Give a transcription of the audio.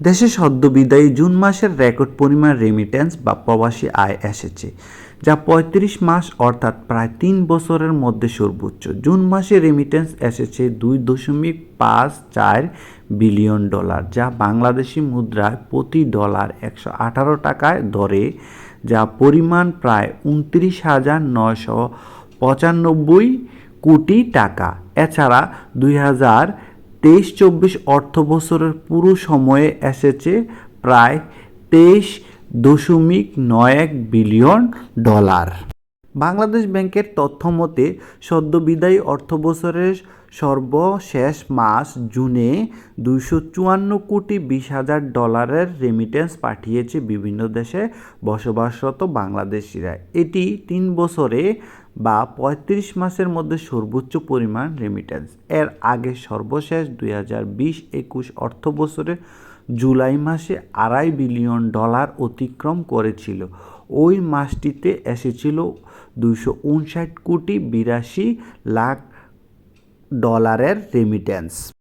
দেশে সদ্য বিদায়ী জুন মাসের রেকর্ড পরিমাণ রেমিটেন্স বা প্রবাসী আয় এসেছে, যা পঁয়ত্রিশ মাস অর্থাৎ প্রায় তিন বছরের মধ্যে সর্বোচ্চ। জুন মাসে রেমিটেন্স এসেছে দুই দশমিক পাঁচ চার বিলিয়ন ডলার, যা বাংলাদেশি মুদ্রায় প্রতি ডলার একশো আঠারো টাকায় ধরে যা পরিমাণ প্রায় উনত্রিশ হাজার নয়শো পঁচানব্বই কোটি টাকা। এছাড়া দুই হাজার তেইশ চব্বিশ অর্থ বছরের পুরো সময়ে এসেছে প্রায় তেইশ দশমিক নয় এক বিলিয়ন ডলার। বাংলাদেশ ব্যাংকের তথ্য মতে সদ্য বিদায়ী অর্থ বছরের সর্বশেষ মাস জুনে দুইশো চুয়ান্ন কোটি বিশ হাজার ডলারের রেমিটেন্স পাঠিয়েছে বিভিন্ন দেশে বসবাসরত বাংলাদেশিরা। এটি তিন বছরে বা পঁয়ত্রিশ মাসের মধ্যে সর্বোচ্চ পরিমাণ রেমিটেন্স এর আগে সর্বশেষ দুই হাজার বিশ একুশ অর্থ বছরে জুলাই মাসে আড়াই বিলিয়ন ডলার অতিক্রম করেছিল। ওই মাসটিতে এসেছিল দুইশো উনষাট কোটি বিরাশি লাখ ডলারের রেমিটেন্স